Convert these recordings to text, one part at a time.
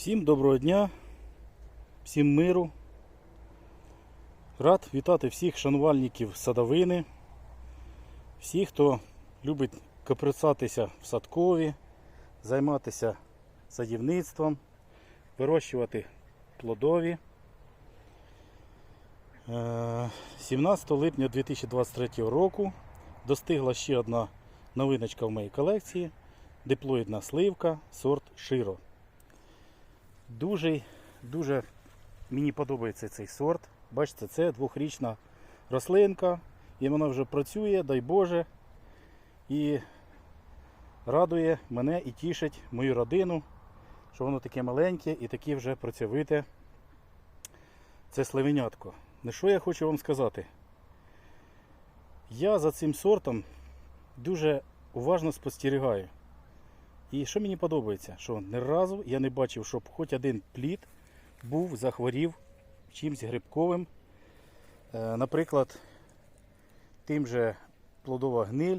Всім доброго дня, всім миру. Рад вітати всіх шанувальників садовини, всіх, хто любить каприцатися в садкові, займатися садівництвом, вирощувати плодові. Е, 17 липня 2023 року достигла ще одна новиночка в моїй колекції диплоїдна сливка сорт Широ. Дуже, дуже мені подобається цей сорт. Бачите, це двохрічна рослинка, і вона вже працює, дай Боже, і радує мене і тішить мою родину, що воно таке маленьке і таке вже працьовите. Це сливенятко. Ну що я хочу вам сказати? Я за цим сортом дуже уважно спостерігаю. І що мені подобається, що ні разу я не бачив, щоб хоч один плід був, захворів чимось грибковим. Е, Наприклад, тим же плодова гниль.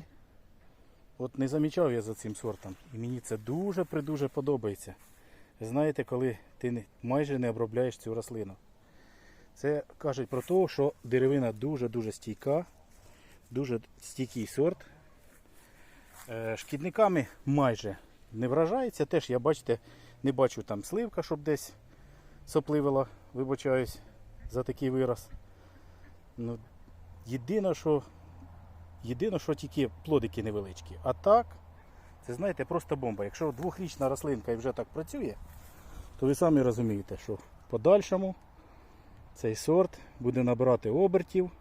От не замічав я за цим сортом. І мені це дуже придуже подобається. Знаєте, коли ти майже не обробляєш цю рослину. Це кажуть про те, що деревина дуже-дуже стійка, дуже стійкий сорт. Е, Шкідниками майже не вражається. Теж я бачите, не бачу там сливка, щоб десь сопливила, вибачаюсь за такий вираз. Ну, єдине, що, єдине, що тільки плодики невеличкі. А так, це знаєте, просто бомба. Якщо двохрічна рослинка і вже так працює, то ви самі розумієте, що в подальшому цей сорт буде набирати обертів.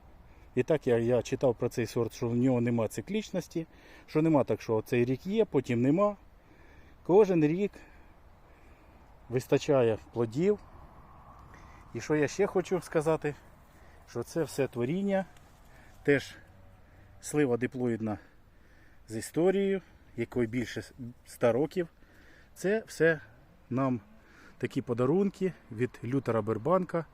І так я, я читав про цей сорт, що в нього нема циклічності, що нема так, що цей рік є, потім нема. Кожен рік вистачає плодів. І що я ще хочу сказати, що це все творіння, теж слива диплоїдна з історією, якої більше 100 років. Це все нам такі подарунки від Лютера Бербанка.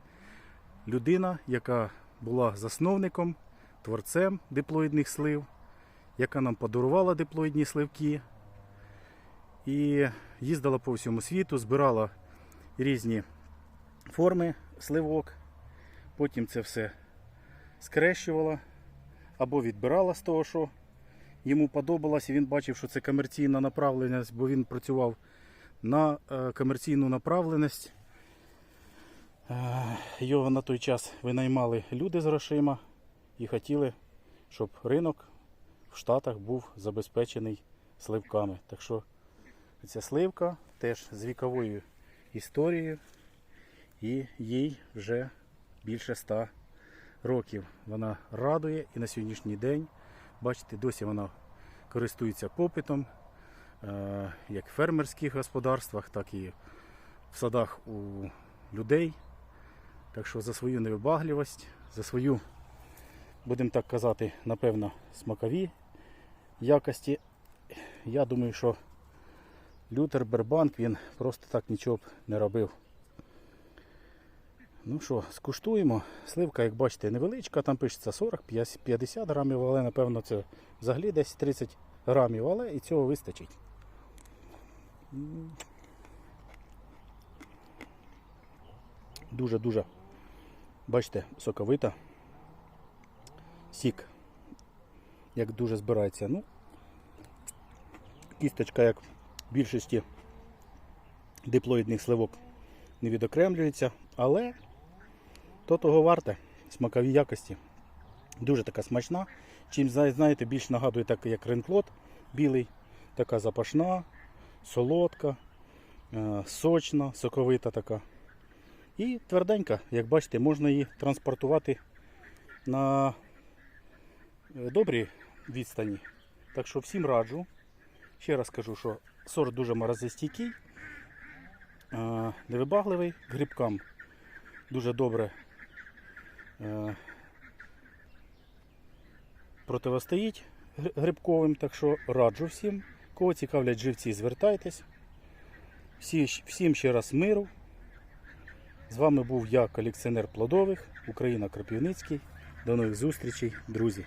Людина, яка була засновником, творцем диплоїдних слив, яка нам подарувала диплоїдні сливки. І їздила по всьому світу, збирала різні форми сливок, потім це все скрещувала або відбирала з того, що йому подобалось, і він бачив, що це комерційна направленість, бо він працював на е, комерційну направленість. Е, Його на той час винаймали люди з грошима і хотіли, щоб ринок в Штатах був забезпечений сливками. Так що ця сливка теж з віковою історією і їй вже більше 100 років. Вона радує і на сьогоднішній день, бачите, досі вона користується попитом, е, як в фермерських господарствах, так і в садах у людей. Так що за свою невибагливість, за свою, будемо так казати, напевно, смакові якості, я думаю, що Лютер Бербанк він просто так нічого б не робив. Ну що, скуштуємо. Сливка, як бачите, невеличка, там пишеться 40-50 грамів, але напевно це взагалі десь 30 грамів, але і цього вистачить. Дуже-дуже, бачите, соковита. Сік, як дуже збирається. Ну, кісточка, як більшості диплоїдних сливок, не відокремлюється, але то того варте. Смакові якості. Дуже така смачна. Чим знаєте, більш нагадує так, як ренклот білий, така запашна, солодка, е, сочна, соковита така. І тверденька, як бачите, можна її транспортувати на е, добрій відстані. Так що всім раджу. Ще раз кажу, що сорт дуже морозостійкий, е, невибагливий, грибкам дуже добре е, противостоїть грибковим, так що раджу всім. Кого цікавлять живці, звертайтесь. Всі, всім ще раз миру. З вами був я, колекціонер плодових, Україна Кропівницький. До нових зустрічей, друзі!